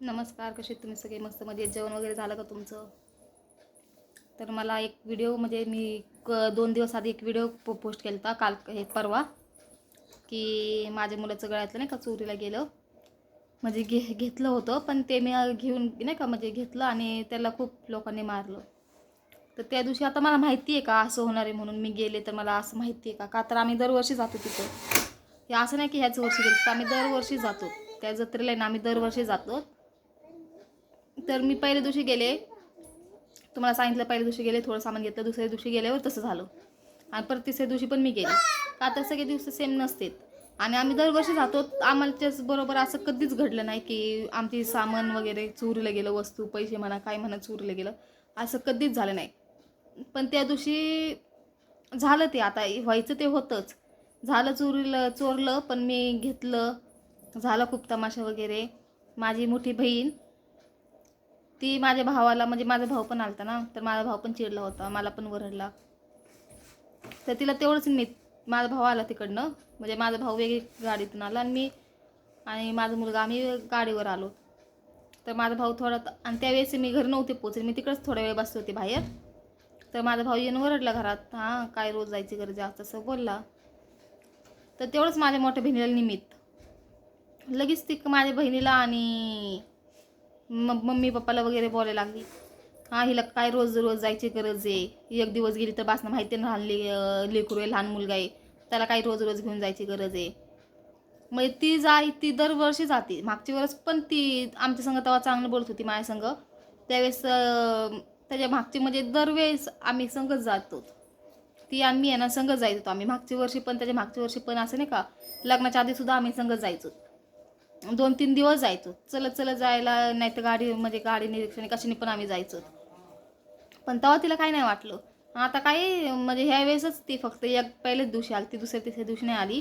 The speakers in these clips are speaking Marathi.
नमस्कार कसे तुम्ही सगळे? मस्त म्हणजे जेवण वगैरे झालं का तुमचं? तर मला एक व्हिडिओ म्हणजे मी क दोन दिवस आधी एक व्हिडिओ पो पोस्ट केला होता काल हे परवा की माझ्या मुलाचं गळ्यातलं नाही का चोरीला गेलं. म्हणजे घे घेतलं होतं पण ते मी घेऊन नाही का म्हणजे घेतलं आणि त्याला खूप लोकांनी मारलं. तर त्या दिवशी आता मला माहिती आहे का असं होणार आहे म्हणून मी गेले तर मला असं माहिती आहे का? का तर आम्ही दरवर्षी जातो तिथं. हे असं नाही की ह्याच वर्षी गेलो तर आम्ही दरवर्षी जातो. त्या जत्रेला ना आम्ही दरवर्षी जातो. तर मी पहिल्या दिवशी गेले. तुम्हाला सांगितलं पहिल्या दिवशी गेले थोडं सामान घेतलं दुसऱ्या दिवशी गेल्यावर तसं झालं. आणि परत तिसऱ्या दिवशी पण मी गेले. का तर सगळे दिवस सेम नसतात. आणि आम्ही दरवर्षी जातो आम्हाला बरोबर असं कधीच घडलं नाही की आमची सामान वगैरे चोरीला गेलं वस्तू पैसे म्हणा काय म्हणा चोरीला गेलं. असं कधीच झालं नाही. पण त्या दिवशी झालं ते आता व्हायचं ते होतंच. झालं चोरीलं चोरलं पण मी घेतलं. झालं खूप तमाशा वगैरे. माझी मोठी बहीण ती माझ्या भावाला म्हणजे माझा भाऊ पण आलता ना तर माझा भाऊ पण चिडला होता मला पण वरडला. तर तिला तेवढंच मी माझा भाऊ आला तिकडनं म्हणजे माझा भाऊ वेगळी गाडीतून आला आणि मी आणि माझा मुलगा आम्ही गाडीवर आलो. तर माझा भाऊ थोडा आणि त्यावेळेस मी घरी नव्हते पोचले मी तिकडंच थोड्या वेळ बसले होते बाहेर. तर माझा भाऊ येऊन वरडला घरात हां काय रोज जायची गरज आहे? तसं बोलला. तर तेवढंच माझ्या मोठ्या बहिणीला निमित्त. लगेच ती माझ्या बहिणीला आणि म मम्मी पप्पाला वगैरे बोलायला लागली. हां हिला काय रोज रोज जायची गरज आहे? एक दिवस गेली तर बासनं माहिती आहे ना लहान ले लेकरू आहे लहान मुलगा आहे. त्याला काही रोज रोज घेऊन जायची गरज आहे? मग ती जाय ती दरवर्षी जाते. मागच्या वेळेस पण ती आमच्या संग तेव्हा चांगलं बोलत होती माझ्या संग. त्यावेळेस त्याच्या मागची म्हणजे दरवेळेस आम्ही संगच जातो ती आम्ही यांना आहे ना जायचो होतो आम्ही. मागच्या वर्षी पण त्याच्या मागच्या वर्षी पण असं नाही का लग्नाच्या आधी सुद्धा आम्ही संगत जायचो. दोन तीन दिवस जायचो. चलत चलत जायला नाही तर गाडी म्हणजे गाडी निरीक्षण कशाने पण आम्ही जायचो. पण तेव्हा तिला काही नाही वाटलं. आता काही म्हणजे ह्या वेळेसच ती फक्त एक पहिल्याच दिवशी आली ती दुसऱ्या तिसऱ्या दिवशी नाही आली.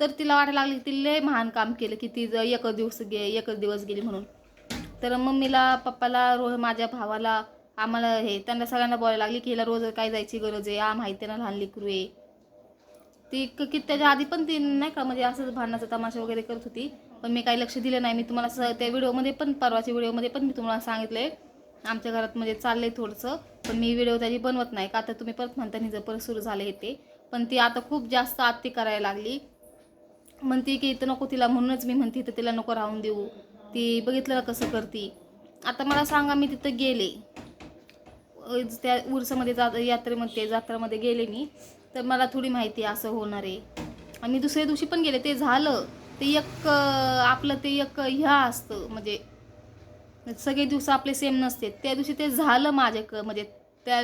तर तिला वाटायला लागली की ती लय महान काम केलं की ती एक एकच दिवस गे एकच दिवस गेली म्हणून. तर मम्मीला पप्पाला रोज माझ्या भावाला आम्हाला हे त्यांना सगळ्यांना बोलायला लागली की हिला रोज काय जायची गरज आहे आ माहिती आहे ना लहान लेकरू आहे. ती क- की त्याच्या आधी पण ती नाही का म्हणजे असंच भांडणाचा तमाशा वगैरे करत होती. पण मी काही लक्ष दिलं नाही. मी तुम्हाला स त्या व्हिडिओमध्ये पण परवाच्या व्हिडिओमध्ये पण मी तुम्हाला सांगितलंय. आमच्या घरात म्हणजे चाललंय थोडंसं. पण मी व्हिडिओ त्याची बनवत नाही. का आता तुम्ही परत म्हणता जर परत सुरू झाले हे ते. पण ती आता खूप जास्त आत्ती करायला लागली. म्हणते की इथं नको तिला म्हणूनच मी म्हणते तर तिला नको राहून देऊ. ती बघितलं कसं करते. आता मला सांगा मी तिथं गेले. त्या उरसामध्ये जा यात्रेमध्ये जात्रामध्ये गेले मी तर मला थोडी माहिती आहे असं होणार आहे. आणि दुसऱ्या दिवशी पण गेले ते झालं. ते एक आपलं ते एक ह्या असतं म्हणजे सगळे दिवस आपले सेम नसते. त्या दिवशी ते झालं माझ्या म्हणजे त्या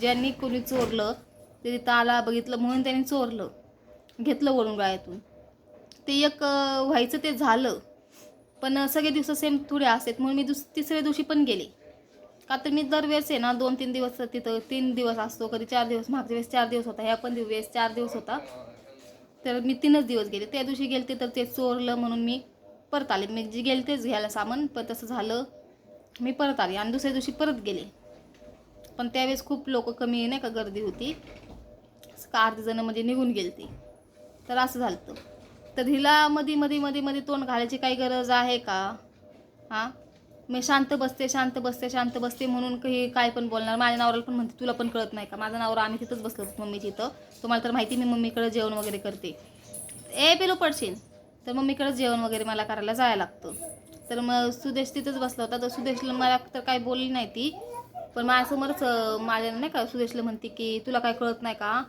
ज्यांनी कोणी चोरलं ते तिथं आला बघितलं म्हणून त्यांनी चोरलं घेतलं वरून गाळ्यातून. ते एक व्हायचं ते झालं. पण सगळे दिवस सेम थोडे असतात म्हणून मी दुस तिसऱ्या दिवशी पण गेले. का तर मी दरवेळेस आहे ना दोन तीन दिवस तिथं तीन दिवस असतो कधी चार दिवस मागच्या वेळेस चार दिवस होता ह्या पण वेळेस चार दिवस होता. तर मी तीनच दिवस गेले. त्या दिवशी गेलते तर ते चोरलं म्हणून मी परत आले. मी जी गेले तेच घ्यायला सामान पण तसं झालं मी परत आले आणि दुसऱ्या दिवशी परत गेले. पण त्यावेळेस खूप लोक कमी नाही का गर्दी होती. का अर्धे जणं म्हणजे निघून गेलती. तर असं झालं तर हिला मध्ये मध्ये मध्ये मध्ये तोंड घालायची काही गरज आहे का? हां? मी शांत बसते शांत बसते शांत बसते म्हणून काही काय पण बोलणार. माझ्या नावराला पण म्हणते तुला पण कळत नाही का? माझा नावर आम्ही तिथंच बसलो होतो मम्मीची इथं. तुम्हाला तर माहिती मी मम्मीकडे जेवण वगैरे करते. ए पेलो पडशील. तर मम्मीकडे जेवण वगैरे मला करायला जायला लागतं. तर मग सुदेश तिथंच बसला होता. तर सुदेशला मला तर काही बोलली नाही ती. पण माझ्यासमोरच माझ्या नाही का सुदेशला म्हणते की तुला काय कळत नाही का?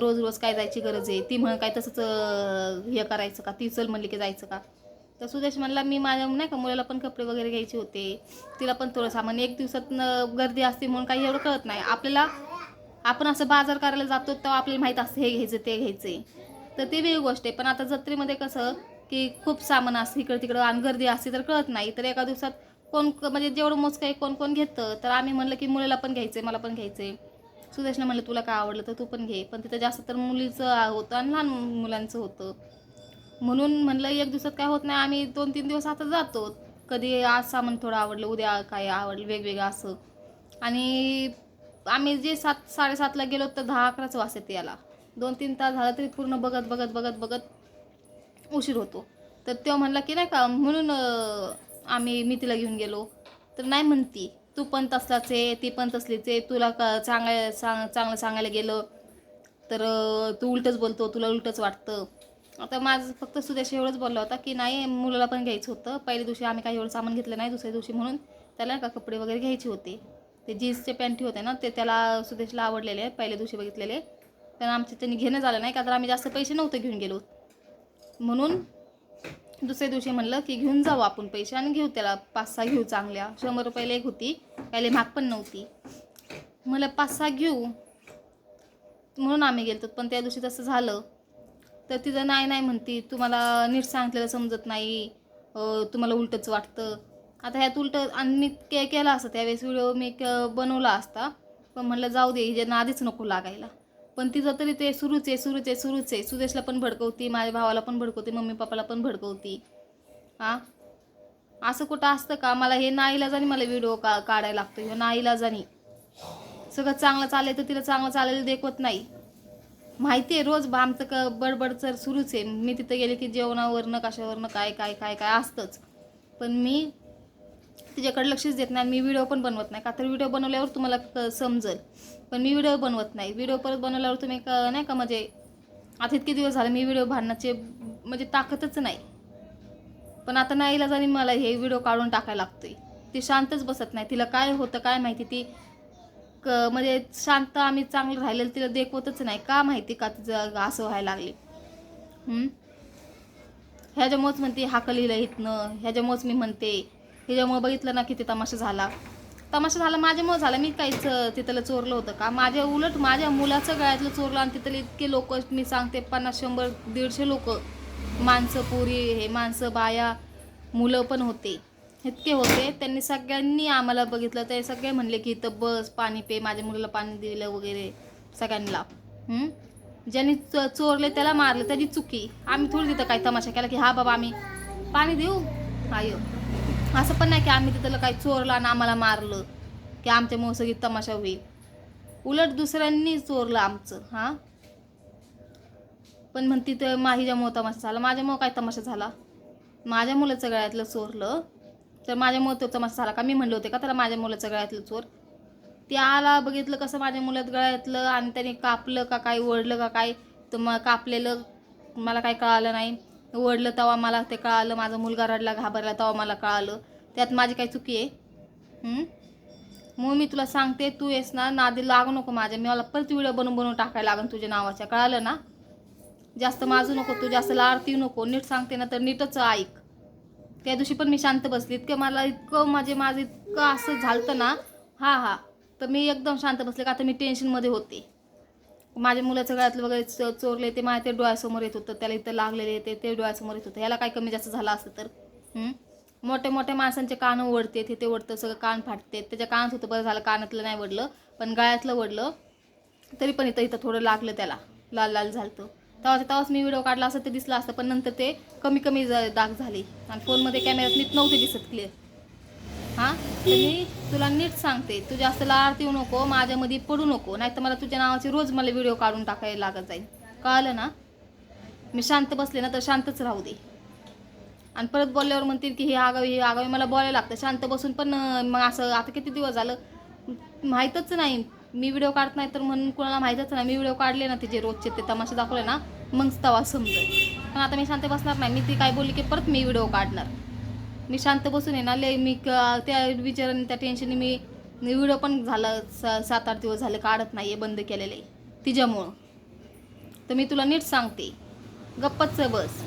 रोज रोज काय जायची गरज आहे? ती म्हण काय तसंच हे करायचं का? ती चल म्हणली की जायचं का? तर सुदेश म्हणला मी माझ्या नाही का मुलाला पण कपडे वगैरे घ्यायचे होते. तिला पण थोडं सामान एक दिवसात गर्दी असते म्हणून काही एवढं कळत नाही. आपल्याला आपण असं बाजार करायला जातो तेव्हा आपल्याला माहीत असतं हे घ्यायचं ते घ्यायचं तर ते वेगळी गोष्ट आहे. पण आता जत्रेमध्ये कसं की खूप सामान असतं इकडं तिकडं आणि गर्दी असते तर कळत नाही. तर एका दिवसात कोण म्हणजे जेवढं मोजकं आहे कोण कोण घेतं. तर आम्ही म्हणलं की मुलाला पण घ्यायचं आहे मला पण घ्यायचं आहे सुदेशने म्हणलं तुला काय आवडलं तर तू पण घे. पण तिथं जास्त तर मुलीचं होतं आणि लहान मुलांचं होतं. म्हणून म्हणलं एक दिवसात काय होत नाही आम्ही दोन तीन दिवस आता जातो. कधी आज सामान थोडं आवडलं उद्या काय आवडलं वेगवेगळं असं. आणि आम्ही जे सात साडेसातला गेलो तर दहा अकराच वाजतात याला. दोन तीन तास झालं तरी पूर्ण बघत बघत बघत बघत उशीर होतो. तर तो म्हणला की नाही का म्हणून आम्ही मी तिला घेऊन गेलो. तर नाही म्हणती तू पण तसलाच आहे ती पण तसलीच आहे तुला का चांगलं सांग चांगलं सांगायला गेलं तर तू उलटंच बोलतो तुला उलटंच वाटतं. आता माझं फक्त सुदेश एवढंच बोलला होता की नाही मुलाला पण घ्यायचं होतं. पहिल्या दिवशी आम्ही काही एवढं सामान घेतलं नाही दुसऱ्या दिवशी म्हणून त्याला का कपडे वगैरे घ्यायचे होते. ते जीन्सचे पॅन्टी होते ना ते त्याला सुदेशला आवडलेले पहिल्या दिवशी बघितलेले. पण आमचे त्यांनी घेणं झालं नाही का तर आम्ही जास्त पैसे नव्हते घेऊन गेलो. म्हणून दुसऱ्या दिवशी म्हणलं की घेऊन जाऊ आपण पैसे आणि घेऊ त्याला पाच सहा घेऊ चांगल्या. शंभर रुपयाला एक होती काही महाग पण नव्हती. मला पाच सहा घेऊ. म्हणून आम्ही गेलो पण त्या दिवशी तसं झालं. तर तिचं नाही नाही म्हणती. तुम्हाला नीट सांगितलेलं समजत नाही. तुम्हाला उलटंच वाटतं. आता ह्यात उलटं आणि मी के केला असतं त्यावेळेस व्हिडिओ मी क बनवला असता. पण म्हणलं जाऊ दे हिच्या आधीच नको लागायला. पण तिचं तरी ते सुरूच आहे सुरूच आहे सुरूच आहे. सुदेशला पण भडकवती माझ्या भावाला पण भडकवते मम्मी पप्पाला पण भडकवती. हां? असं कुठं असतं का? मला हे नाईलाजानी मला व्हिडिओ का काढायला लागतो ह्यो नाईलाजानी सगळं चांगलं चाललं तर तिला चांगलं चालेल देखवत नाही. माहिती आहे रोज बा आमचं क बडबड तर सुरूच आहे. मी तिथं गेले की जेवणावरनं कशावरनं काय काय काय काय असतंच. पण मी तिच्याकडे लक्षच देत नाही. मी व्हिडिओ पण बनवत नाही. का तर व्हिडिओ बनवल्यावर तुम्हाला क समजेल. पण मी व्हिडिओ बनवत नाही. व्हिडिओ परत बनवल्यावर तुम्ही क नाही का म्हणजे आता इतके दिवस झाले मी व्हिडिओ भांडण्याचे म्हणजे ताकदच नाही. पण आता नाही आणि मला हे व्हिडिओ काढून टाकायला लागतोय. ती शांतच बसत नाही. तिला काय होतं काय माहिती ती क म्हणजे शांत आम्ही चांगलं राहिलेलं तिला देखवतच नाही. का माहिती का तिचं असं व्हायला लागले? हं? ह्याच्यामुळंच म्हणते हाकल लिहिलं इथनं ह्याच्यामुळंच मी म्हणते. ह्याच्यामुळं बघितलं ना किती तमाशा झाला. तमाशा झाला माझ्यामुळं झाला. मी काहीच तिथलं चोरलं होतं का? माझ्या उलट माझ्या मुलाचं गळ्यातलं चोरलं आणि तिथले इतके लोक मी सांगते पन्नास शंभर दीडशे लोक. माणसं पुरी हे माणसं बाया मुलं पण होते. इतके होते. त्यांनी सगळ्यांनी आम्हाला बघितलं. ते सगळे म्हणले की इथं बस पाणी पे माझ्या मुलाला पाणी दिलं वगैरे सगळ्यांना. ज्यांनी च- चोरले त्याला मारलं. त्याची चुकी. आम्ही थोडी तिथं काही तमाशा केला की हा बाबा आम्ही पाणी देऊ? आयो असं पण नाही की आम्ही तिथलं काही चोरलं आणि आम्हाला मारलं की आमच्यामुळं सगळी तमाशा होईल. उलट दुसऱ्यांनी चोरलं आमचं. हां? पण म्हणती तर माहीच्यामुळं तमाशा झाला. माझ्यामुळं काय तमाशा झाला? माझ्या मुलाचं गळ्यातलं चोरलं. तर माझ्या तो तमाशा झाला का? मी म्हणले होते का त्याला माझ्या मुलाचं गळ्यातलं चोर? ते आला बघितलं कसं माझ्या मुलात गळ्यातलं आणि त्याने कापलं का काय ओढलं का काय? तर मग कापलेलं मला काय कळालं नाही. ओढलं तेव्हा मला ते कळालं माझा मुलगा रडला घाबरला तेव्हा मला कळालं. त्यात माझी काही चुकी आहे. मग मी तुला सांगते तू येस ना नादी लागू नको माझ्या. मी मला परत व्हिडिओ बनवून बनवून टाकायला लागन तुझ्या नावाच्या. कळालं ना? जास्त माझू नको तू जास्त लाडती नको. नीट सांगते ना तर नीटच ऐक. त्या दिवशी पण मी शांत बसली. इतकं मला इतकं माझे माझं इतकं असं झालं ना. हा हा. तर मी एकदम शांत बसले. का आता मी टेन्शनमध्ये होते. माझ्या मुलाचं गळ्यातलं वगैरे च- चोरले ते माझ्या ते डोळ्यासमोर येत होतं. त्याला इथं लागलेले ते ते डोळ्यासमोर येत होतं. ह्याला काय कमी जास्त झालं असतं तर? मोठ्या मोठ्या माणसांचे कान ओढते. ते ते ओढतं. सगळं कान फाटते. त्याच्या कानात होतं. बरं झालं कानातलं नाही वडलं पण गळ्यातलं वडलं तरी पण इथं इथं थोडं लागलं त्याला. लाल लाल झालतं. तेव्हा तेव्हाच मी व्हिडिओ काढला असतं ते दिसलं असतं पण नंतर ते कमी कमी ज- डाग झाले. आणि फोनमध्ये कॅमेऱ्यात नीट नव्हते दिसत क्लिअर हां? तर मी तुला नीट सांगते तू जास्त लाड येऊ नको माझ्यामध्ये पडू नको नाही तर मला तुझ्या नावाचे रोज मला व्हिडिओ काढून टाकायला लागत जाईल. कळलं ना? मी शांत बसले ना तर शांतच राहू दे. आणि परत बोलल्यावर म्हणतील की हे आगावी हे आगावी मला बोलायला लागतं. शांत बसून पण मग असं आता किती दिवस झालं? माहीतच नाही. मी व्हिडिओ काढत नाही तर म्हणून कोणाला माहीतच नाही. मी व्हिडिओ काढले ना तिचे रोजचे ते तमाशे दाखवले ना मग तवा समजेल. पण आता मी शांत बसणार नाही. मी ती काय बोलली की परत मी व्हिडिओ काढणार. मी शांत बसून आहे ना लय मी त्या विचाराने त्या टेन्शनने मी व्हिडिओ पण झालं सात आठ दिवस झाले काढत नाही आहे बंद केलेले. तिच्यामुळं. तर मी तुला नीट सांगते. गप्पच बस.